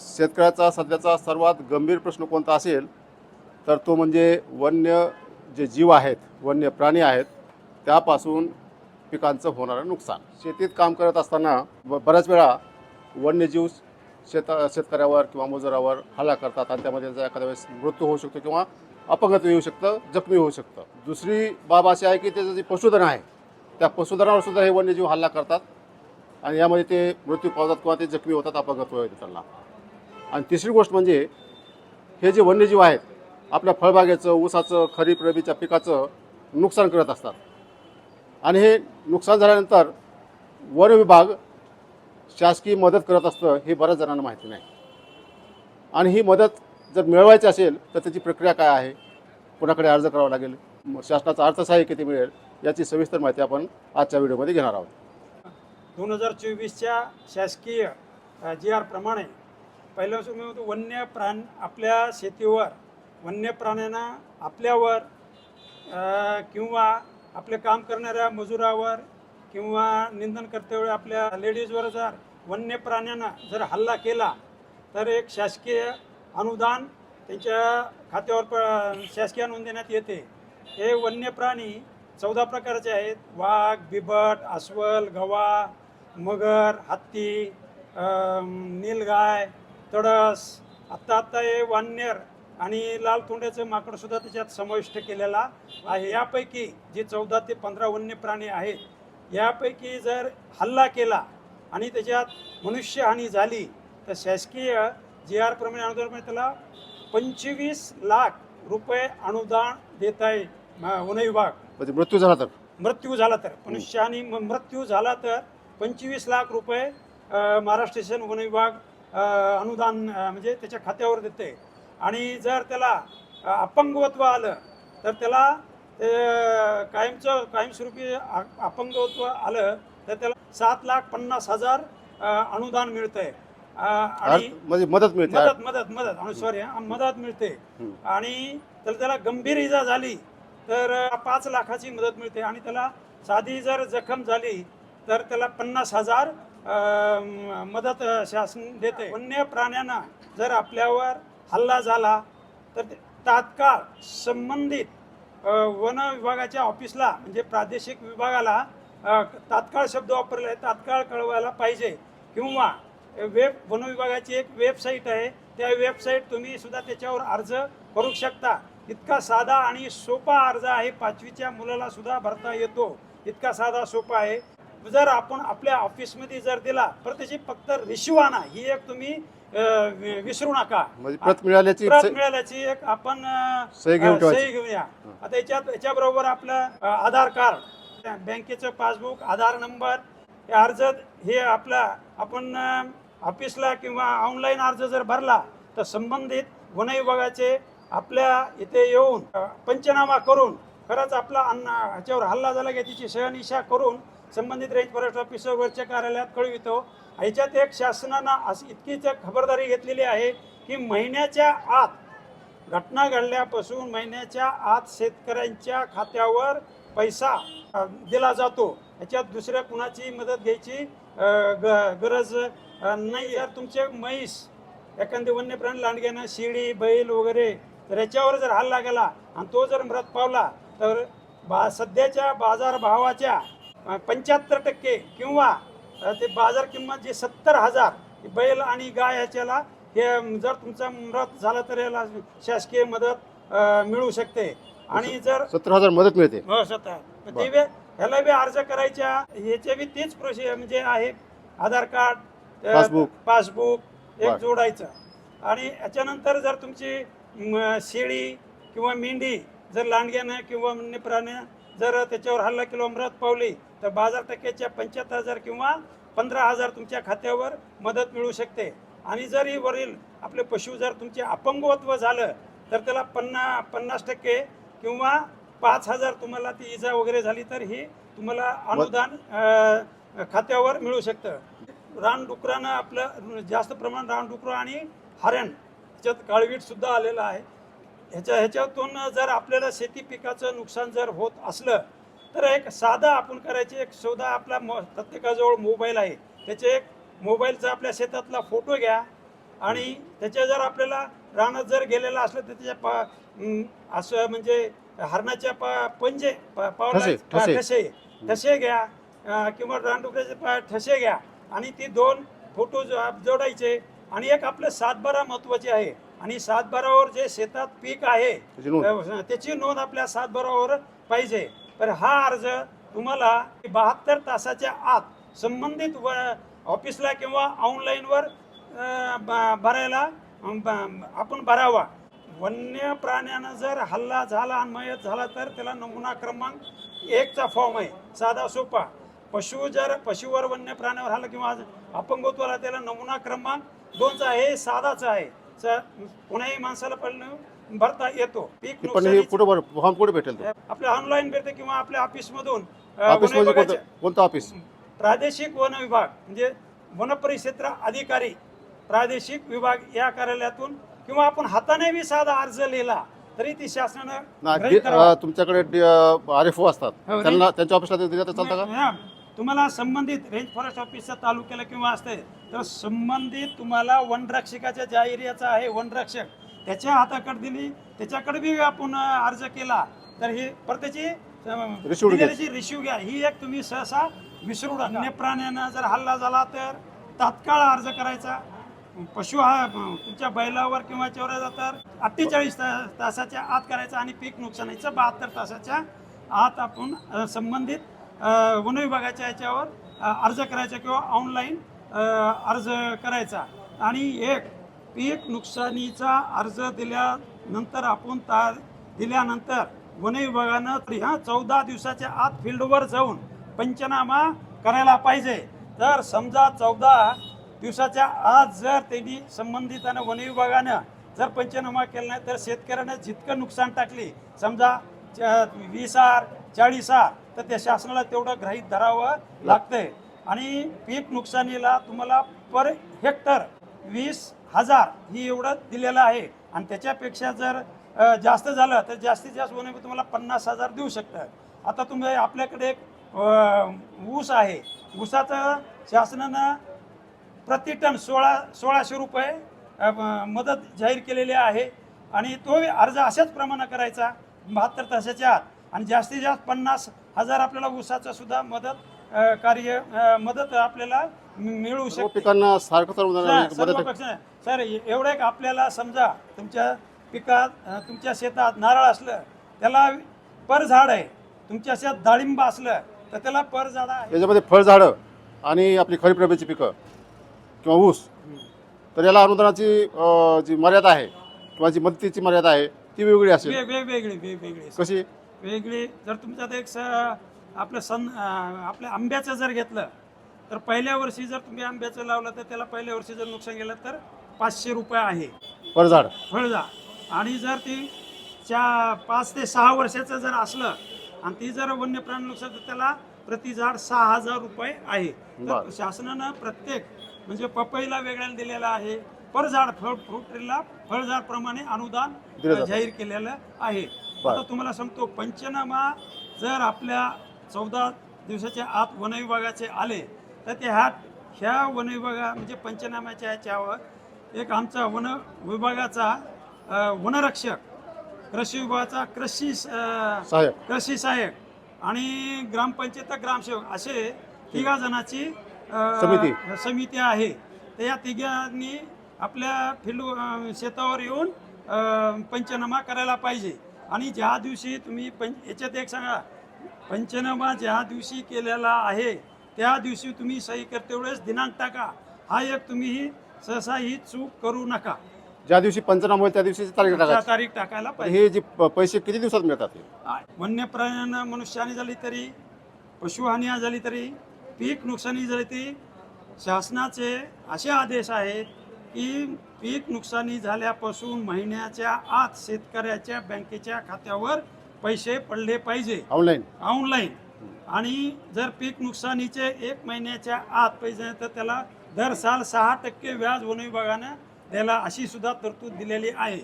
शेतकऱ्याचा सध्याचा सर्वात गंभीर प्रश्न कोणता असेल तर तो म्हणजे वन्य जे जीव आहेत वन्य प्राणी आहेत त्यापासून पिकांचं होणारं नुकसान. शेतीत काम करत असताना बऱ्याच वेळा वन्यजीव शेता शेतकऱ्यावर किंवा मजुरावर हल्ला करतात आणि त्यामध्ये त्यांचा एखाद्या वेळेस मृत्यू होऊ शकतो किंवा अपंगत्व येऊ शकतं जखमी होऊ शकतं. दुसरी बाब अशी आहे की त्याचं जे पशुधन आहे त्या पशुधनावर सुद्धा हे वन्यजीव हल्ला करतात आणि यामध्ये ते मृत्यू पावतात किंवा ते जखमी होतात अपंगत्व होतात त्यांना. आणि तिसरी गोष्ट म्हणजे हे जे वन्यजीव आहेत आपल्या फळबागेचं ऊसाचं खरीप रबीच्या पिकाचं नुकसान करत असतात. आणि हे नुकसान झाल्यानंतर वन विभाग शासकीय मदत करत असतं हे बऱ्याच जणांना माहिती नाही. आणि ही मदत जर मिळवायची असेल तर त्याची प्रक्रिया काय आहे? कुणाकडे अर्ज करावा लागेल? शासनाचा शासनाचं अर्थसहाय्य किती मिळेल? याची सविस्तर माहिती आपण आजच्या व्हिडिओमध्ये घेणार आहोत. दोन हजार चोवीसच्या शासकीय जी आर प्रमाणे पहिल्यापासून मी म्हणतो वन्य प्राण आपल्या शेतीवर वन्य प्राण्यांना आपल्यावर किंवा आपले काम करणाऱ्या मजुरावर किंवा निंदन करतेवेळी आपल्या लेडीजवर जर वन्य प्राण्यांना जर हल्ला केला तर एक शासकीय अनुदान त्यांच्या खात्यावर प शासकीय अनुदान देण्यात येते. हे वन्य प्राणी चौदा प्रकारचे आहेत. वाघ बिबट अस्वल गवा मगर हत्ती नीलगाय तडस आत्ता आत्ता हे वानर आणि लाल तोंड्याचं माकड सुद्धा त्याच्यात समाविष्ट केलेला आहे. यापैकी जे चौदा ते पंधरा वन्य प्राणी आहेत यापैकी जर हल्ला केला आणि त्याच्यात मनुष्यहानी झाली तर शासकीय जी आर प्रमाणे अनुदान त्याला पंचवीस लाख रुपये अनुदान देत आहे वन विभाग. म्हणजे मृत्यू झाला तर? मृत्यू झाला तर. मनुष्यहानी म- मृत्यू झाला तर पंचवीस लाख रुपये महाराष्ट्र शासन वन विभाग अनुदान म्हणजे त्याच्या खात्यावर देते. आणि जर त्याला अपंगत्व आलं तर त्याला ते कायमचं कायमस्वरूपी अपंगत्व आलं तर त्याला सात लाख पन्नास हजार अनुदान मिळतंय. आणि म्हणजे मदत मिळते मदत मदत मदत सॉरी मदत मिळते. आणि तर त्याला गंभीर इजा झाली तर पाच लाखाची मदत मिळते. आणि त्याला साधी जर जखम झाली तर त्याला पन्नास हजार मदत शासन देते. वन्य प्राण्यांना जर आपल्यावर हल्ला झाला तर तात्काळ संबंधित वन विभागाच्या ऑफिसला म्हणजे प्रादेशिक विभागाला तात्काळ शब्द वापरले तात्काळ कळवायला पाहिजे. किंवा वेब वन विभागाची एक वेबसाईट आहे त्या वेबसाईट तुम्ही सुद्धा त्याच्यावर अर्ज करू शकता. इतका साधा आणि सोपा अर्ज आहे पाचवीच्या मुलाला सुद्धा भरता येतो. इतका साधा सोपा आहे. जर आपण आपल्या ऑफिसमध्ये जर दिला तर त्याची फक्त रिशिवाना ही एक तुम्ही अ, विसरू नका म्हणजे प्रत मिळाल्याची प्रत मिळाल्याची एक आपण अ, सही घेऊन अ, ठेवायची. सही घेऊया आता याच्यात याच्याबरोबर आपलं अ, आधार कार्ड बँकेचं पासबुक आधार नंबर हे अर्ज हे आपला आपण अ, ऑफिसला किंवा ऑनलाईन अर्ज जर भरला तर संबंधित वन विभागाचे आपल्या इथे येऊन अ, पंचनामा करून खरंच आपला अन्न ह्याच्यावर हल्ला झाला की तिची सहनिशा करून संबंधित रेंज फॉरेस्ट ऑफिसर वरच्या कार्यालयात कळवितो. ह्याच्यात एक शासनानं अशी इतकीच खबरदारी घेतलेली आहे की महिन्याच्या आत घटना घडल्यापासून महिन्याच्या आत शेतकऱ्यांच्या खात्यावर पैसा दिला जातो. याच्यात दुसऱ्या कुणाची मदत घ्यायची ग- गरज नाही जर तुमचे म्हैस एखादे वन्य प्राणी लांडग्यानं शिडी बैल वगैरे तर याच्यावर जर हल्ला गेला आणि तो जर मृत पावला तर बा सध्याच्या बाजारभावाच्या पंच्याहत्तर टक्के किंवा ते बाजार किंमत जे सत्तर हजार बैल आणि गाय ह्याच्याला हे जर तुमचा मृत झाला तर याला शासकीय मदत मिळू शकते. आणि जर सत्तर हजार मदत मिळते. हो ते बी ह्याला बी अर्ज करायच्या ह्याचे बी तीच प्रोसेस म्हणजे आहे आधार कार्ड पासबुक. पासबुक एक. जोडायचं. आणि याच्यानंतर जर तुमची शेळी किंवा मेंढी जर लांडग्यानं किंवा वन्य जर त्याच्यावर हल्ला किंवा मृत पावली तर बाजार टक्क्याच्या पंच्याहत्तर हजार किंवा पंधरा हजार तुमच्या खात्यावर मदत मिळू शकते. आणि जर ही वरील आपले पशु जर तुमचे अपंगत्व झालं तर त्याला पन्ना पन्नास टक्के किंवा पाच हजार तुम्हाला ती इजा वगैरे झाली तर ही तुम्हाला अनुदान खात्यावर मिळू शकतं. रानडुकरानं आपलं जास्त प्रमाणात रानडुकरं आणि हरण ह्याच्यात काळवीट सुद्धा आलेलं आहे. ह्याच्या ह्याच्यातून जर आपल्याला शेती पिकाचं नुकसान जर होत असलं तर एक साधा आपण करायचे एक शोधा आपला म प्रत्येकाजवळ मोबाईल आहे. त्याचे एक मोबाईलचा आपल्या शेतातला फोटो घ्या आणि त्याच्या जर आपल्याला रानात जर गेलेला असलं तर त्याच्या पा असं म्हणजे हरणाच्या पा पंजे पावला ठसे, ठसे. घ्या. किंवा रानडुकऱ्याचे पा- ठसे घ्या. आणि ती दोन फोटो जो- जोडायचे. आणि एक आपलं सातबारा महत्त्वाचे आहे. आणि सातबारावर जे शेतात पीक आहे त्याची नोंद. अ, त्याची नोंद आपल्या सातबारावर पाहिजे. तर हा अर्ज तुम्हाला बहात्तर तासाच्या आत संबंधित व ऑफिसला किंवा ऑनलाईनवर अ, ब- भरायला अ, ब- आपण भरावा. वन्य प्राण्यानं जर हल्ला झाला आणि मयत झाला तर त्याला नमुना क्रमांक एकचा फॉर्म आहे. साधा सोपा. पशु जर पशुवर वन्य प्राण्यावर हल्ला किंवा अपंगत्व आला त्याला नमुना क्रमांक दोनचा आहे साधाचा आहे. कोण्याही माणसाला पण भरता येतो. पीक पण हे कुठे फॉर्म कुठे भेटेल तो? आपल्या ऑनलाईन भेटते किंवा आपल्या ऑफिस मधून ऑफिसमध्ये कोणतं कोणतं ऑफिस प्रादेशिक वन विभाग म्हणजे वन परिक्षेत्र अधिकारी प्रादेशिक विभाग या कार्यालयातून किंवा आपण हाताने बी साधा अर्ज लिहिला तरी ती शासनानं ना- ग्रहित डी- करावा. अं, तुमच्याकडे आर एफ ओ असतात. हो, त्यांना त्यांच्या ऑफिसला ते दिलं तर चालतं का? हा, तुम्हाला संबंधित रेंज फॉरेस्ट ऑफिसच्या तालुक्याला किंवा असते तर संबंधित तुम्हाला वनरक्षकाच्या ज्या एरियाचा आहे वनरक्षक त्याच्या हाताकडे दिली त्याच्याकडे बी आपण अर्ज केला तर ही परत Receipt घ्या. त्याची रिशिव घ्या ही एक तुम्ही सहसा विसरू अन्य प्राण्यानं जर हल्ला झाला तर तात्काळ अर्ज करायचा पशु हा तुमच्या बैलावर किंवा चोऱ्याचा तर अठ्ठेचाळीस तासाच्या आत करायचा आणि पीक नुकसानीचं बहात्तर तासाच्या आत आपण संबंधित वन विभागाच्या याच्यावर अर्ज करायचा किंवा ऑनलाईन अर्ज करायचा. आणि एक पीक नुकसानीचा अर्ज दिल्यानंतर आपण ता दिल्यानंतर वन विभागानं ह्या चौदा दिवसाच्या आत फील्डवर जाऊन पंचनामा करायला पाहिजे. तर समजा चौदा दिवसाच्या आत जर त्यांनी संबंधितानं वन विभागानं जर पंचनामा केला नाही तर शेतकऱ्यानं जितकं नुकसान टाकली समजा च- वीस आर चाळीस तर त्या शासनाला तेवढं ग्रहित धरावं लागतंय. आणि पीक नुकसानीला तुम्हाला पर हेक्टर वीस हजार ही एवढं दिलेलं आहे. आणि त्याच्यापेक्षा जर जास्त झालं तर जास्तीत जास्त होणे तुम्हाला पन्नास हजार देऊ शकतं. आता तुम्ही आपल्याकडे एक ऊस आहे. ऊसाचं शासनानं प्रति टन सोळा सोळाशे रुपये मदत जाहीर केलेली आहे. आणि तो अर्ज अशाच प्रमाणात करायचा बहात्तर तासाच्या आत. आणि जास्तीत जास्त पन्नास हजार आपल्याला ऊसाचं सुद्धा मदत अ, कार्य अ, मदत आपल्याला मिळू सर्व शकते. पिकांना सारखं सर, सर्व एवढं एक आपल्याला समजा तुमच्या पिकात अ, तुमच्या शेतात नारळ असलं त्याला पर झाड आहे तुमच्या शेतात डाळिंब असलं तर त्याला पर झाड आहे. याच्यामध्ये फळझाडं आणि आपली खरीप रब्याची पिकं किंवा ऊस तर याला अनुदानाची अं, जी मर्यादा आहे किंवा जी मदतीची मर्यादा आहे ती वेगळी असेल. वे- वेगवेगळी वेगवेगळी. कशी? वेगळी जर तुमच्यात एक स आपलं अं, आपल्या आंब्याचं जर घेतलं तर पहिल्या वर्षी जर तुम्ही आंब्याचं लावलं तर त्याला पहिल्या वर्षी जर नुकसान गेलं तर पाचशे रुपये आहे फळझाड फळझा आणि जर ती चा पाच ते सहा वर्षाचं जर असलं आणि ती जर वन्य प्राणी नुकसान तर त्याला प्रति झाड सहा हजार रुपये आहे तर बरं. शासनानं प्रत्येक म्हणजे पपईला वेगळ्याला दिलेलं आहे पर झाड फळ फ्रूट ट्रीला फळझाड प्रमाणे अनुदान दिलं जातं. जाहीर केलेलं आहे. आता तुम्हाला सांगतो पंचनामा जर आपल्या चौदा दिवसाच्या आत वन विभागाचे आले तर ते ह्या ह्या वन विभागा म्हणजे पंचनाम्याच्या ह्याच्यावर एक आमचा वन विभागाचा वनरक्षक कृषी विभागाचा कृषी कृषी सहाय्यक आणि ग्रामपंचायत ग्रामसेवक असे तिघा जणांची समिती. आहे. तर या तिघांनी आपल्या फील्ड शेतावर येऊन पंचनामा करायला पाहिजे. आणि ज्या दिवशी तुम्ही पं याच्यात एक सांगा पंचनामा ज्या दिवशी केलेला आहे त्या दिवशी तुम्ही सही करते वेळेस दिनांक टाका. हा एक तुम्ही सहसा ही चूक करू नका. ज्या दिवशी पंचनामा होईल त्या दिवशी तारीख त्या टाकायची तारीख टाकायला पाहिजे. हे जे प- पैसे किती दिवसात मिळतात हे? वन्य प्राण्यांना मनुष्यहानी झाली तरी पशुहानी झाली तरी पीक नुकसानी झाली तरी शासनाचे असे आदेश आहेत की पीक नुकसानी झाल्यापासून महिन्याच्या आत शेतकऱ्याच्या बँकेच्या खात्यावर पैसे पडले पाहिजे. ऑनलाईन ऑनलाईन आणि जर पीक नुकसानीचे एक महिन्याच्या आत पैसे तर त्याला दर साल सहा टक्के व्याज वन विभागानं द्यायला अशी सुद्धा तरतूद दिलेली आहे.